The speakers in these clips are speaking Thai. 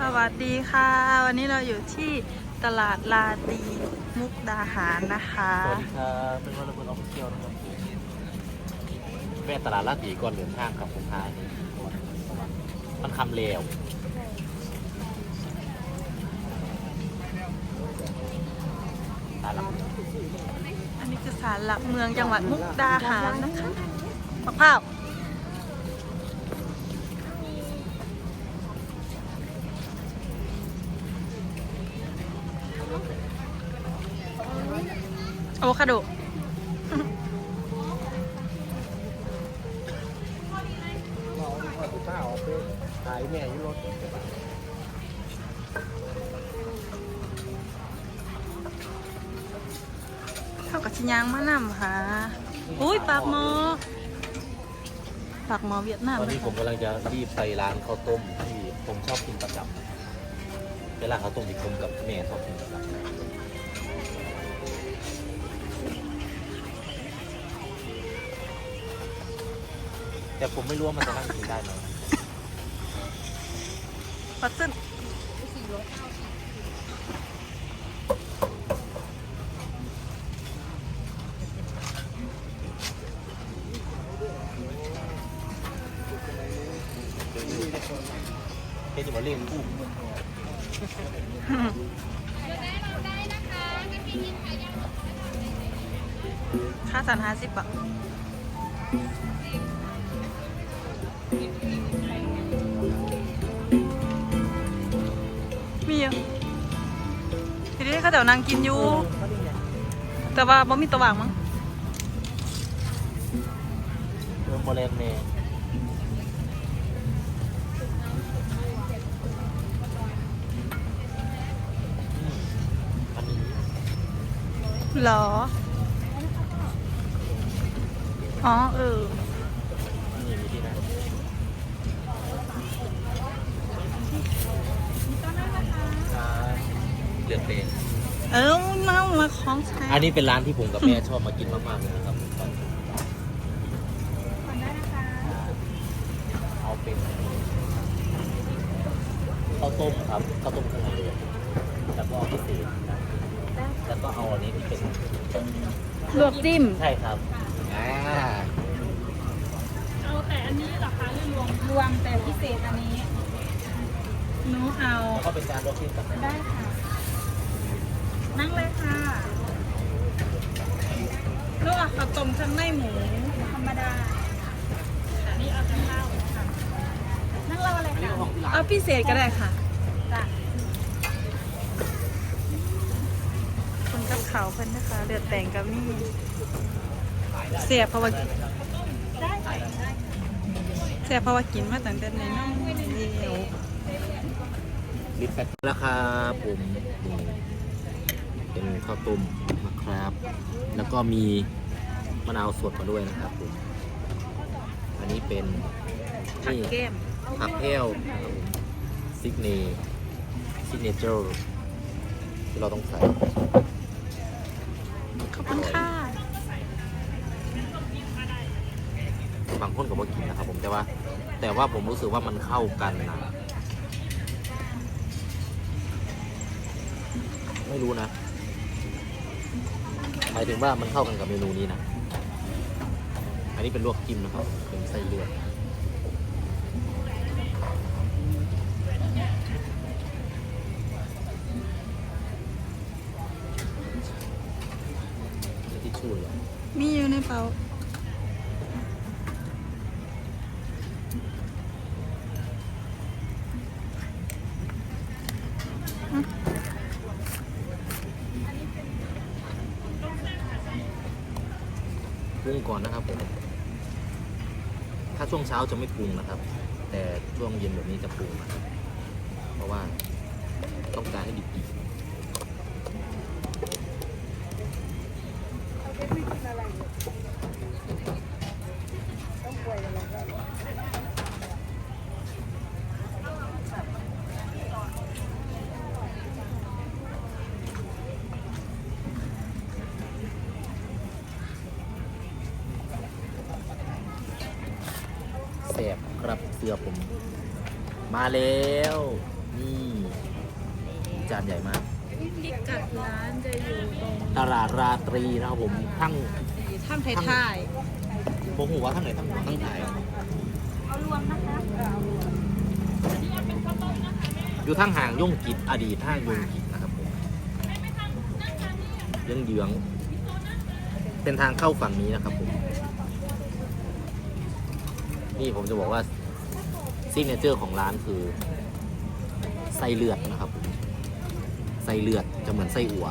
สวัสดีค่ะ วันนี้เราอยู่ที่ตลาดลาตีมุกดาหารนะคะ สวัสดีครับเป็นวันละคนออฟฟิเชียลนะครับแม่ตลาดลาดตีก่อนเดินทางครับผมพานี่มันคำเลวตลาดอันนี้คือศาลหลักเมืองจังหวัดมุกดาหารนะคะมะพร้าว ข้าวขายแม่ยุรถเท่ากับชิยางมะนำค่ะ อุ้ยปากหมอปากหมอเวียดนามตอนนี้นะผมคะกำลังจะรีบไปร้านข้าวต้มที่ผมชอบกินประจำเป็นร้านข้าวต้มที่ผมกับแม่ชอบกินประจำแต่ผมไม่รู้ว่ามันจะนั่งกินได้ไหม ปัตซึนเป็นจะมาเล่นคู่ค่าสันห้าสิบบาท เขาเดี๋ยวนางกินอยู่ แต่ว่าบ่มีตัววางมั้งเดินโบเลนเมย์อันนี้เหรอ อ๋อ เออนี่มีที่นั่งครับเลือกเป็น เออเมามาคล้องใช้อันนี้เป็นร้านที่ผมกับแม่ชอบมากินมากๆเลยนะครับเอาเป็นข้าวต้มครับข้าวต้มข้างในเลยแล้วก็เอาพิเศษแล้วก็เอาอันนี้ที่เป็นลวกจิ้มใช่ครับอ่าเอาแต่อันนี้เหรอคะหรือรวมรวมแต่พิเศษอันนี้หนูเอาแล้วก็เป็นการลวกจิ้มกับได้ค่ะ นั่งเลยค่ะลูกอะข้าวต้มข้างในหมูธรรมดาอันนี้เอาข้าวค่ะนั่งรอเลยค่ะเอาพิเศษก็ได้ค่ะจ้ะคนกับเขาวเพิ่นนะคะเลือดแต่งกับนี่เสียบเพราะว่าเสียบเพราะว่ากินมาตั้งแต่ในน้องเดียวลิปแฟตราคาผมนี่ เป็นข้าวต้มนะครับ แล้วก็มีมะนาวสดมาด้วยนะครับผมอันนี้เป็นผักนี่แก้มผักแพ้วนะครับผมซิกเนซิกเนเจอร์ที่เราต้องใส่ขอบคุณค่ะบางคนก็บอกกินนะครับผมแต่ว่า แต่ว่าผมรู้สึกว่ามันเข้ากันนะไม่รู้นะหมายถึงว่ามันเข้ากันกับเมนูนี้นะ อันนี้เป็นลวกจิ้มนะครับ เป็นไส้เลือดม่ที่ชูเลยมีอยู่ในเป๋า รุงก่อนนะครับผม ถ้าช่วงเช้าจะไม่ปรุงนะครับ แต่ช่วงเย็นแบบนี้จะปรุงนะครับ เพราะว่าต้องการให้ดิบๆ ครับเสื้อผม มาแล้ว นี่จานใหญ่มากพิกัดร้านจะอยู่ตรงตลาดราตรีนะครับผมทั้งถ้ำไทยท่ายผมหัวทั้งไหนทั้งหัวทั้งถ่ายเอารวมนะคะอยู่ทั้งห่างย่งกิจอดีตห้างย่งกิจนะครับผมเยื้องเยื้องๆเป็นทางเข้าฝั่งนี้นะครับผม นี่ผมจะบอกว่าซิกเนเจอร์ของร้านคือไส้เลือดนะครับผมไส้เลือดจะเหมือนไส้อั่ว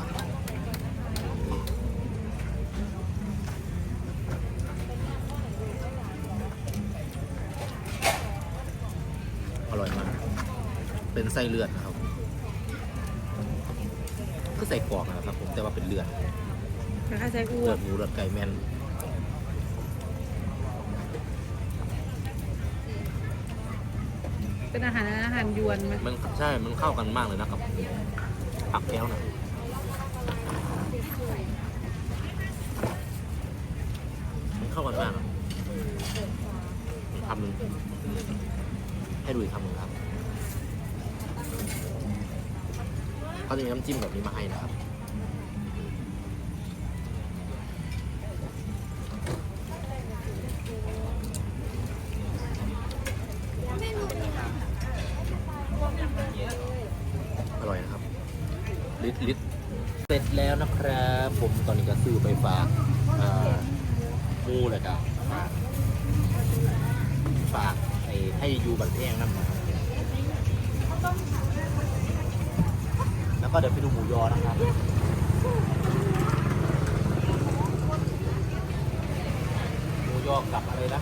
อร่อยมาก เป็นไส้เลือดนะครับ ก็ใส่กรอกนะครับผมแต่ว่าเป็นเลือดนะคะใช้อ้วเลือกดหมูเลือดไก่แม่น เป็นอาหารอาหารยวนไหมมันใช่ มันเข้ากันมากเลยนะครับผักแก้วนะมันเข้ากันมากอะอีกคำหนึ่งให้ดูอีกคำหนึ่งครับเขาจะมีน้ำจิ้มแบบนี้มาให้นะครับ อร่อยนะครับ ลิตรลิตรเสร็จแล้วนะครับ ผมตอนนี้ก็ ซื้อไปฝากหมูเลยครับฝากฝากไอ้ให้อยูบันเทียงนั่นนะครับแล้วก็เดี๋ยวไปดูหมูยอนะครับหมูยอกับอะไรนะ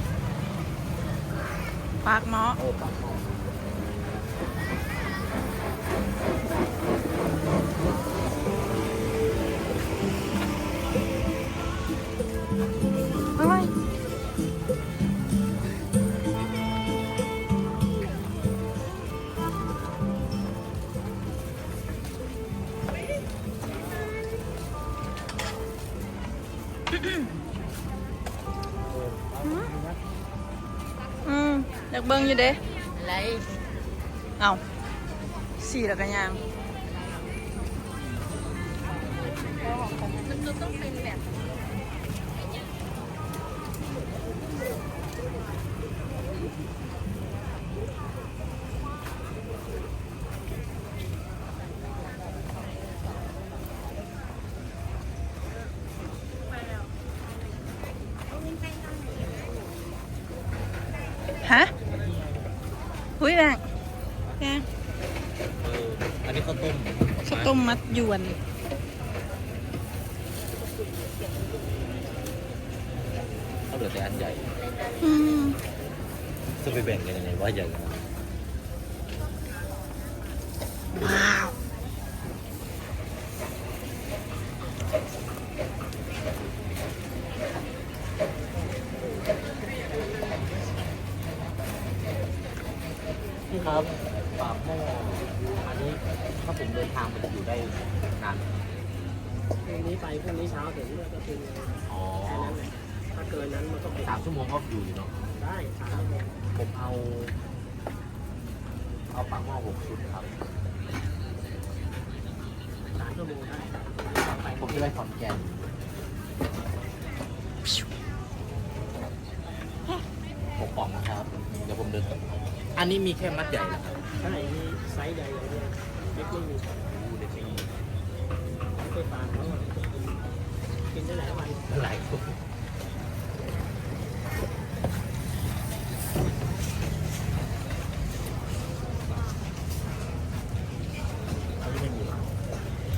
ปากเมาะโอ้กับหมอ เบิ่งอยู่เด้อะไรเอาสี่แล้วกันยังมันจะต้องเป็นแบบฮะ หุ้ยแรงแรงเอออันนี้ข้าวต้มข้าวต้มมัดยวนเขาเหลือแต่อันใหญ่อืมจะไปแบ่งกันยังไงว่าใหญ่ ว้าว พี่ครับปากหม้ออันนี้ถ้าผมเดินทางมันจะอยู่ได้นานไหม พรุ่ง นี้ไปพรุ่งนี้เช้าถึงเนี่ยก็คืออ๋อแค่นั้นแหละถ้าเกินนั้นมันก็ไปสามชั่วโมงก็อยู่อยู่เนาะได้สามชั่วโมงผมเอา เอาปากหม้อหกชุดครับสามชั่วโมงได้ไปผมจะไปขอนแก่นหกกล่องนะครับ เดี๋ยวผมเดินอันนี้มีแค่มัดใหญ่นะครับใช่มีไซส์ใหญ่อย่างเดียวเล็กไม่มีดูเด็กไม่มีไม่ไปฟาร์มเขาอะ กินได้หลายวันหลายคน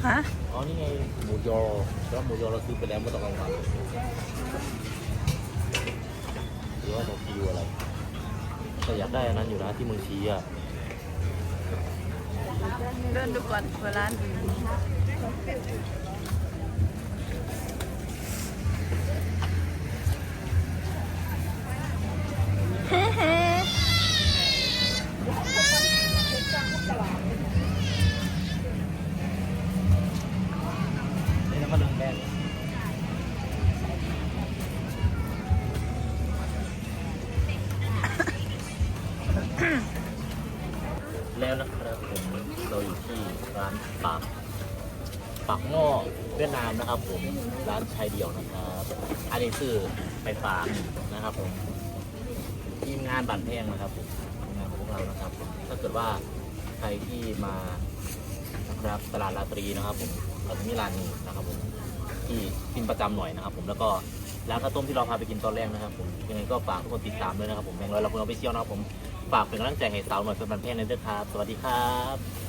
ฮะอ๋อนี่ไงหมูยอแล้วหมูยอเราซื้อไปแล้วไม่ต้องเอามาหรือว่าเราคิวอะไรแต่อยากได้อันนั้นอยู่นะที่เมืองชี้อะเดินดูก่อนเวลานามนะครับผมร้านชายเดี่ยวนะครับ อันนี้คือไปฝากนะครับผมทีมงานบันแพงนะครับผมทีมงานของพวกเรานะครับ ถ้าเกิดว่าใครที่มานะครับตลาดราตรีนะครับผมเราจะมีร้านนี้นะครับผมที่กินประจำหน่อยนะครับ ผมแล้วก็ร้านข้าวต้มที่เราพาไปกินตอนแรกนะครับผมยังไงก็ฝากทุกคนติดตามด้วยนะครับผมแบงค์ร้อยเราเพิ่งเอาไปเที่ยวนะครับผมฝากเป็นกำลังใจให้สาวหน่อยเป็นบันแพงในเด้อครับ สวัสดีครับ